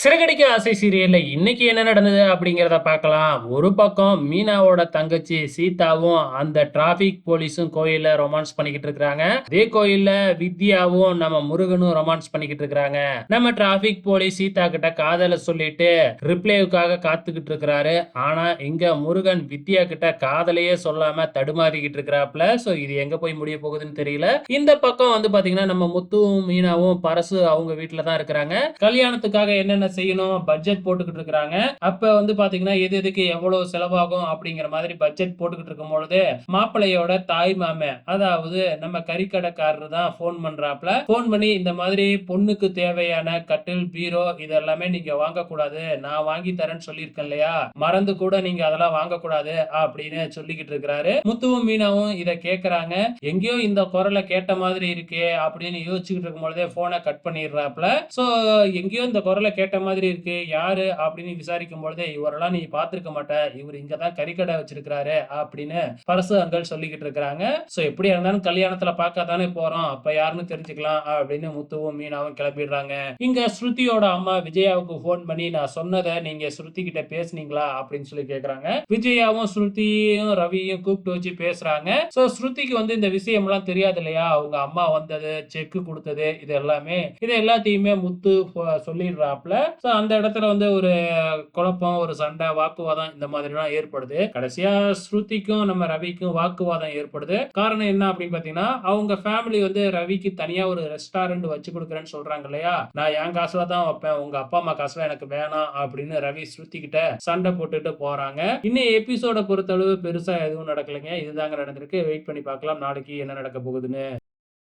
சிறகடிக்க ஆசை சீரியல்ல இன்னைக்கு என்ன நடந்தது அப்படிங்கிறத பார்க்கலாம். ஒரு பக்கம் மீனாவோட தங்கச்சி சீதாவும் அந்த டிராபிக் போலீஸும் கோயிலில் ரொமான்ஸ் பண்ணிக்கிட்டு இருக்கிறாங்க. அதே கோயில்ல வித்யாவும் நம்ம முருகனும் ரொமான்ஸ் பண்ணிக்கிட்டு இருக்கிறாங்க. நம்ம டிராபிக் போலீஸ் சீதா கிட்ட காதலை சொல்லிட்டு ரிப்ளைவுக்காக காத்துக்கிட்டு இருக்கிறாரு. ஆனா இங்க முருகன் வித்யா கிட்ட காதலையே சொல்லாம தடுமாறிக்கிட்டு இருக்கிறாப்ல ஸோ இது எங்க போய் முடிய போகுதுன்னு தெரியல. இந்த பக்கம் வந்து பாத்தீங்கன்னா நம்ம முத்துவும் மீனாவும் பரசு அவங்க வீட்டில் தான் இருக்கிறாங்க. கல்யாணத்துக்காக என்னென்ன செய்யணும் பட்ஜெட் போட்டுக்கிட்டு இருக்கிறாங்க. அப்ப வந்து பாத்தீங்கன்னா எது எதுக்கு எவ்வளவு செலவாகும் அப்படிங்கிற மாதிரி பட்ஜெட் போட்டுக்கிட்டு இருக்கும் பொழுது மாப்பிள்ளையோட தாய் மாமே அதாவது நம்ம கறிக்கடைக்காரர் தான் போன் பண்றாப்ல போன் பண்ணி இந்த மாதிரி பொண்ணுக்கு தேவையான கட்டில் பீரோ இதெல்லாமே நீங்க வாங்கக்கூடாது. நான் வாங்கி தரேன்னு சொல்லியிருக்கேன் இல்லையா? மறந்து கூட நீங்க அதெல்லாம் வாங்கக்கூடாது அப்படின்னு சொல்லிக்கிட்டு இருக்கிறாரு. முத்துவும் மீனாவும் இதை கேட்கறாங்க எங்கேயோ இந்த குரலை கேட்ட மாதிரி இருக்கே அப்படின்னு யோசிச்சுக்கிட்டு இருக்கும் பொழுதே போனை கட் பண்ணிடுறாப்ல சோ எங்கேயோ இந்த குரலை கேட்ட மாதிரி இருக்கு. யாரு? அப்படின்னு விசாரிக்கும் பொழுது இவரெல்லாம் நீ பார்த்திருக்க மாட்ட. இவர் இங்கதான் கறிக்கடை வச்சிருக்கிறாரு அப்படின்னு பரசு அங்கல் சொல்லிக்கிட்டு இருக்கிறாங்க. சோ எப்படி இருந்தாலும் கல்யாணத்துல பார்க்க தானே போறோம். அப்ப யாருன்னு தெரிஞ்சுக்கலாம் அப்படின்னு முத்துவும் மீனாவும் கிளம்பிடுறாங்க. இங்க ஸ்ருதியோட அம்மா விஜயாவுக்கு ஃபோன் பண்ணி நான் சொன்னதை நீங்க ஸ்ருதி கிட்ட பேசுனீங்களா? அப்படின்னு சொல்லி கேக்குறாங்க. விஜயாவும் ஸ்ருதியும் ரவியும் கூப்பிட்டு வச்சு பேசுறாங்க. சோ ஸ்ருதிக்கு வந்து இந்த விஷயம் எல்லாம் தெரியாது இல்லையா? அவங்க அம்மா வந்தது செக் கொடுத்தது இது எல்லாமே இது எல்லாத்தையுமே முத்து சொல்லிடுறாப்ல சோ அந்த இடத்துல வந்து ஒரு குழப்பம் ஒரு சண்டை வாக்குவாதம் இந்த மாதிரிலாம் ஏற்படுது. கடைசியா ஸ்ருதிக்கும் நம்ம ரவிக்கும் வாக்குவாதம் ஏற்படுது. காரணம் என்ன அப்படின்னு பாத்தீங்கன்னா அவங்க ஃபேமிலி வந்து ரவிக்கு தனியா ஒரு ரெஸ்டாரண்ட் வச்சு கொடுக்குறேன்னு சொல்றாங்க இல்லையா? நான் என் காசுல தான் வைப்பேன் உங்க அப்பா அம்மா காசுல எனக்கு வேணாம் அப்படின்னு ரவி ஸ்ருதி கிட்ட சண்டை போட்டுட்டு போறாங்க. இன்னும் எபிசோட பொறுத்தளவு பெருசா எதுவும் நடக்கலைங்க. இதுதாங்க நடந்திருக்கு. வெயிட் பண்ணி பார்க்கலாம். நாளைக்கு என்ன நடக்க போகுதுன்னு.